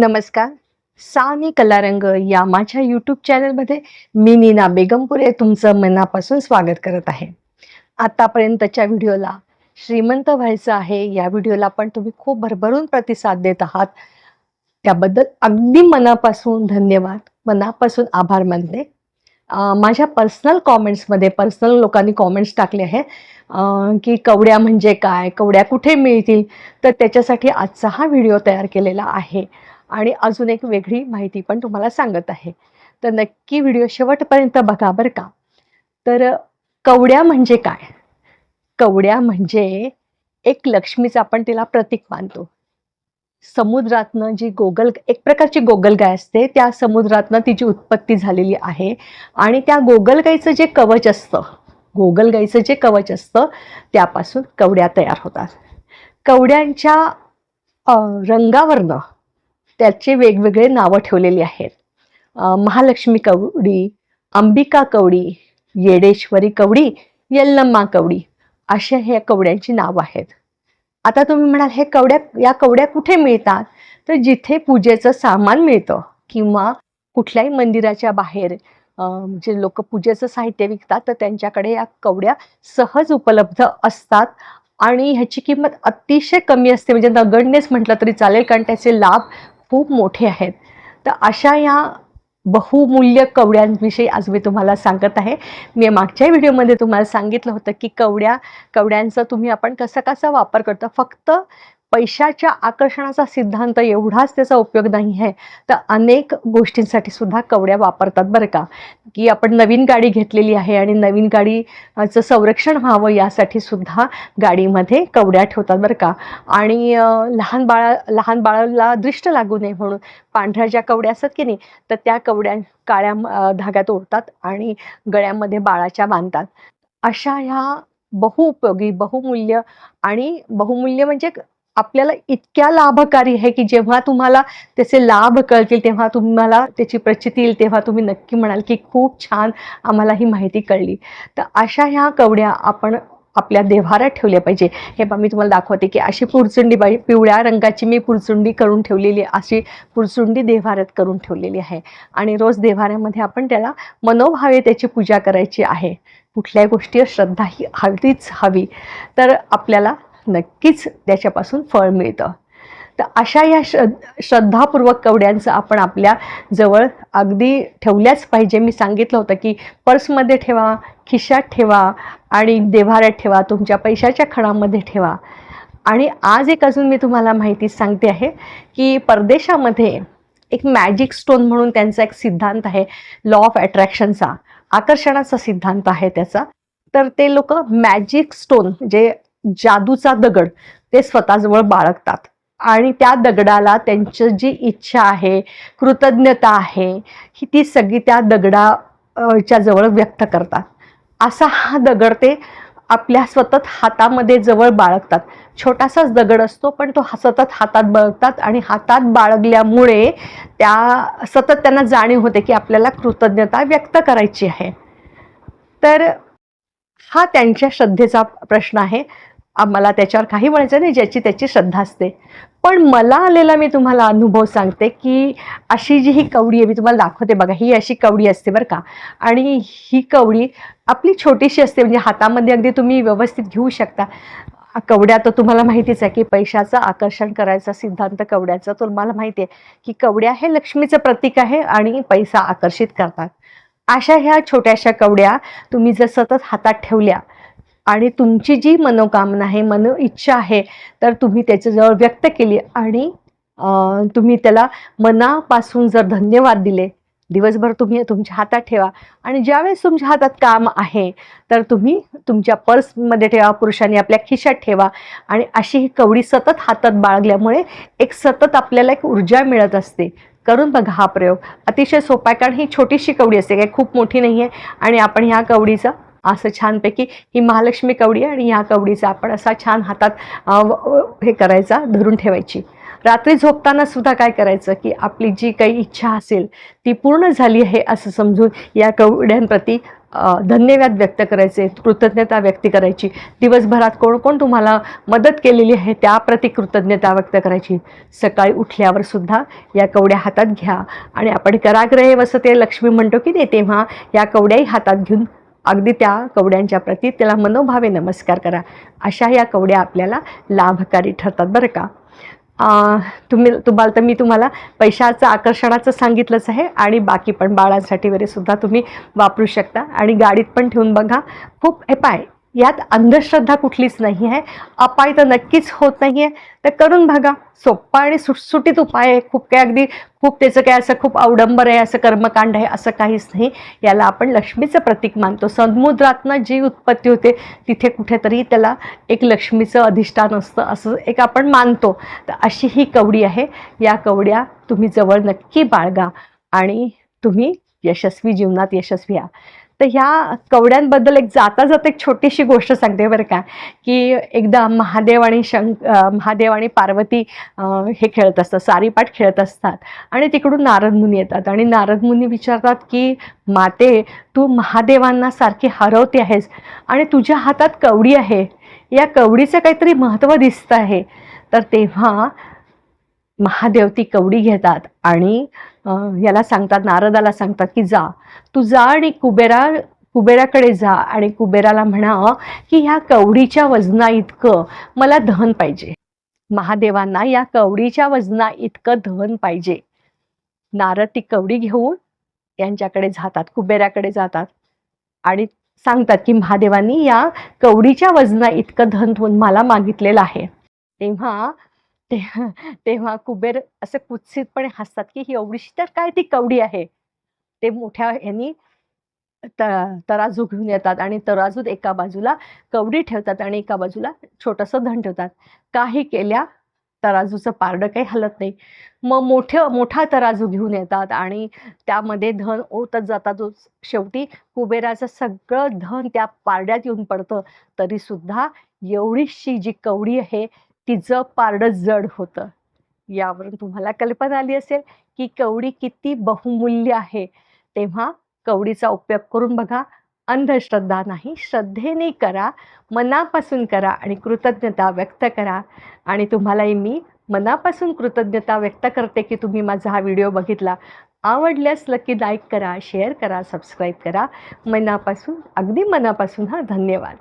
नमस्कार. सानी कलारंग या माझ्या यूट्यूब चॅनलमध्ये मी नीना बेगमपुरे तुमचं मनापासून स्वागत करत आहे. आतापर्यंतच्या व्हिडिओला श्रीमंत व्हायचं आहे. या व्हिडिओला पण तुम्ही खूप भरभरून प्रतिसाद देत आहात. त्याबद्दल अगदी मनापासून धन्यवाद. मनापासून आभार मानते. माझ्या पर्सनल कॉमेंट्समध्ये पर्सनल लोकांनी कॉमेंट्स टाकले आहे की कवड्या म्हणजे काय? कवड्या कुठे मिळतील? तर त्याच्यासाठी आजचा हा व्हिडिओ तयार केलेला आहे. आणि अजून एक वेगळी माहिती पण तुम्हाला सांगत आहे. तर नक्की व्हिडिओ शेवटपर्यंत बघा बरं का. तर कवड्या म्हणजे काय? कवड्या म्हणजे एक लक्ष्मीचं आपण तिला प्रतीक मानतो. समुद्रातनं जी गोगल एक प्रकारची गोगलगाय असते त्या समुद्रातनं तिची उत्पत्ती झालेली आहे. आणि त्या गोगलगाईचं जे कवच असतं गोगलगाईचं जे कवच असतं त्यापासून कवड्या तयार होतात. कवड्यांच्या रंगावरनं त्याचे वेगवेगळे नावं ठेवलेली आहेत. महालक्ष्मी कवडी अंबिका कवडी येडेश्वरी कवडी यल्लम्मा कवडी अशा ह्या कवड्यांची नावं आहेत. आता तुम्ही म्हणाल हे कवड्या या कवड्या कुठे मिळतात? तर जिथे पूजेचं सामान मिळतं किंवा कुठल्याही मंदिराच्या बाहेर जे लोक पूजेचं साहित्य विकतात तर त्यांच्याकडे या कवड्या सहज उपलब्ध असतात आणि ह्याची किंमत अतिशय कमी असते. म्हणजे नगण्यच म्हटलं तरी चालेल कारण त्याचे लाभ खूप मोठे आहेत. तर अशा या बहुमूल्य कवड्यांविषयी आज मी तुम्हाला सांगत आहे. मी मागच्या व्हिडिओमध्ये तुम्हाला सांगितलं होतं की कवड्या कवड्यांचा तुम्ही आपण कसा कसा वापर करतो. फक्त पैशाच्या आकर्षणाचा सिद्धांत एवढाच त्याचा उपयोग नाही आहे. तर अनेक गोष्टींसाठी सुद्धा कवड्या वापरतात बरं का. की आपण नवीन गाडी घेतलेली आहे आणि नवीन गाडीचं संरक्षण व्हावं यासाठी सुद्धा गाडीमध्ये कवड्या ठेवतात बरं का. आणि लहान बाळा लहान बाळाला दृष्ट लागू नये म्हणून पांढऱ्या ज्या कवड्या असतात की नाही तर त्या कवड्या काळ्या धाग्यात ओढतात आणि गळ्यामध्ये बाळाच्या बांधतात. अशा ह्या बहुउपयोगी बहुमूल्य आणि बहुमूल्य म्हणजे आपल्याला इतक्या लाभकारी आहे की जेव्हा तुम्हाला त्याचे लाभ कळतील तेव्हा तुम्हाला त्याची प्रचिती येईल तेव्हा तुम्ही नक्की म्हणाल की खूप छान आम्हाला ही माहिती कळली. तर अशा ह्या कवड्या आपण आपल्या देव्हाऱ्यात ठेवल्या पाहिजे. हे बा मी तुम्हाला दाखवते की अशी पुरचुंडी बाई पिवळ्या रंगाची मी पुरचुंडी करून ठेवलेली अशी पुरचुंडी देव्हाऱ्यात करून ठेवलेली आहे. आणि रोज देव्हाऱ्यामध्ये आपण त्याला मनोभावे त्याची पूजा करायची आहे. कुठल्याही गोष्टीवर श्रद्धा ही हवीच हवी. तर आपल्याला नक्कीच त्याच्यापासून फळ मिळतं. तर अशा या श्रद् श्रद्धापूर्वक कवड्यांचं आपण आपल्या जवळ अगदी ठेवल्याच पाहिजे. मी सांगितलं होतं की पर्समध्ये ठेवा खिशात ठेवा आणि देव्हाऱ्यात ठेवा तुमच्या पैशाच्या खणामध्ये ठेवा. आणि आज एक अजून मी तुम्हाला माहिती सांगते आहे की परदेशामध्ये एक मॅजिक स्टोन म्हणून त्यांचा एक सिद्धांत आहे लॉ ऑफ अट्रॅक्शनचा आकर्षणाचा सिद्धांत आहे त्याचा. तर ते लोक मॅजिक स्टोन जे जादूचा दगड. ते स्वतःजवळ बाळगतात. आणि त्या दगडाला त्यांची जी इच्छा आहे कृतज्ञता आहे ही ती सगळी त्या दगडाच्या जवळ व्यक्त करतात. असा हा दगड ते आपल्या सतत हातामध्ये जवळ बाळगतात. छोटासाच दगड असतो पण तो हा- सतत हातात बाळगतात आणि हातात बाळगल्यामुळे त्या सतत त्यांना जाणीव होते की आपल्याला कृतज्ञता व्यक्त करायची आहे. तर हा त्यांच्या श्रद्धेचा प्रश्न आहे. आम्हाला त्याच्यावर काही म्हणायचं नाही ज्याची त्याची श्रद्धा असते. पण मला आलेला मी तुम्हाला अनुभव सांगते की अशी जी ही कवडी आहे मी तुम्हाला दाखवते बघा ही अशी कवडी असते बरं का. आणि ही कवडी आपली छोटीशी असते म्हणजे हातामध्ये अगदी तुम्ही व्यवस्थित घेऊ शकता. कवड्या तर तुम्हाला माहितीच आहे की पैशाचं आकर्षण करायचा सिद्धांत कवड्याचा तुम्हाला माहिती आहे की कवड्या हे लक्ष्मीचं प्रतीक आहे आणि पैसा आकर्षित करतात. अशा ह्या छोट्याशा कवड्या तुम्ही जर सतत हातात ठेवल्या आणि तुमची जी मनोकामना आहे मनो इच्छा आहे तर तुम्ही त्याच्याजवळ व्यक्त केली आणि तुम्ही त्याला मनापासून जर धन्यवाद दिले दिवसभर तुम्ही तुमच्या हातात ठेवा आणि ज्यावेळेस तुमच्या हातात काम आहे तर तुम्ही तुमच्या पर्समध्ये ठेवा पुरुषांनी आपल्या खिशात ठेवा आणि अशी ही कवडी सतत हातात बाळगल्यामुळे एक सतत आपल्याला एक ऊर्जा मिळत असते. करून बघा हा प्रयोग. अतिशय सोपा आहे कारण ही छोटीशी कवडी असते काही खूप मोठी नाही आहे आणि आपण ह्या कवडीचा असं छानपैकी ही महालक्ष्मी कवडी आणि ह्या कवडीचा आपण असा छान हातात हे करायचा धरून ठेवायची. रात्री झोपताना सुद्धा काय करायचं की आपली जी काही इच्छा असेल ती पूर्ण झाली आहे असं समजून या कवड्यांप्रती धन्यवाद व्यक्त करायचे कृतज्ञता व्यक्त करायची. दिवसभरात कोण कोण तुम्हाला मदत केलेली आहे त्याप्रती कृतज्ञता व्यक्त करायची. सकाळी उठल्यावर सुद्धा या कवड्या हातात घ्या. आणि आपण कराग्रहे वसते लक्ष्मी म्हणतो की नाही तेव्हा या कवड्याही हातात घेऊन अगदी त्या कवड्यांच्या प्रती त्याला मनोभावे नमस्कार करा. अशा या कवड्या आपल्याला लाभकारी ठरतात बरं का? तुम्ही तुम्हाला तर मी तुम्हाला पैशाचं आकर्षणाचं सांगितलंच आहे आणि बाकी पण बाळांसाठी वगैरे सुद्धा तुम्ही वापरू शकता आणि गाडीत पण ठेवून बघा. खूप हे पाय यात अंधश्रद्धा कुठलीच नाही आहे. अपाय तर नक्कीच होत नाही आहे तर करून बघा. सोप्पा आणि सुटसुटीत उपाय आहे. खूप काय अगदी खूप त्याचं काय असं खूप अवडंबर आहे असं कर्मकांड आहे असं काहीच नाही. याला आपण लक्ष्मीचं प्रतीक मानतो. समुद्रातनं जी उत्पत्ती होते तिथे कुठेतरी त्याला एक लक्ष्मीचं अधिष्ठान असतं असं एक आपण मानतो. तर अशी ही कवडी आहे. या कवड्या तुम्ही जवळ नक्की बाळगा आणि तुम्ही यशस्वी जीवनात यशस्वी या. तर ह्या कवड्यांबद्दल एक जाता जाता एक छोटीशी गोष्ट सांगते बरं का की एकदा महादेव आणि शंक महादेव आणि पार्वती हे खेळत असतात सारीपाठ खेळत असतात आणि तिकडून नारद मुनी येतात आणि नारद मुनी विचारतात की माते तू महादेवांना सारखी हरवते आहेस आणि तुझ्या हातात कवडी आहे या कवडीचं काहीतरी महत्त्व दिसतं आहे. तर तेव्हा महादेव ती कवडी घेतात आणि याला सांगतात नारदाला सांगतात की जा. तू जा आणि कुबेरा कुबेराकडे जा आणि कुबेराला म्हणा की ह्या कवडीच्या वजना इतकं मला धन पाहिजे. महादेवांना या कवडीच्या वजना इतकं धन पाहिजे. नारद ती कवडी घेऊन यांच्याकडे जातात कुबेराकडे जातात आणि सांगतात की महादेवांनी या कवडीच्या वजना इतकं धन मला मागितलेलं आहे. तेव्हा ते तेव्हा कुबेर असं कुत्सितपणे हसतात की ही एवढीशी तर काय ती कवडी आहे? ते मोठ्या यांनी त- तराजू घेऊन येतात आणि तराजूत एका बाजूला कवडी ठेवतात आणि एका बाजूला छोटंसं धन ठेवतात. काही केल्या तराजूचं पारडं काही हलत नाही. मग मोठं मोठा तराजू घेऊन येतात आणि त्यामध्ये धन ओतत जातात. जो शेवटी कुबेराचं सगळं धन त्या पारड्यात येऊन पडतं. तरी सुद्धा एवढीशी जी कवडी आहे तिचं पारडं जड होतं. यावरून तुम्हाला कल्पना आली असेल की कवडी किती बहुमूल्य आहे. तेव्हा कवडीचा उपयोग करून बघा. अंधश्रद्धा नाही श्रद्धेने करा मनापासून करा आणि कृतज्ञता व्यक्त करा. आणि तुम्हालाही मी मनापासून कृतज्ञता व्यक्त करते की तुम्ही माझा हा व्हिडिओ बघितला. आवडल्यास नक्की लाईक करा शेअर करा सबस्क्राईब करा. मनापासून अगदी मनापासून हा धन्यवाद.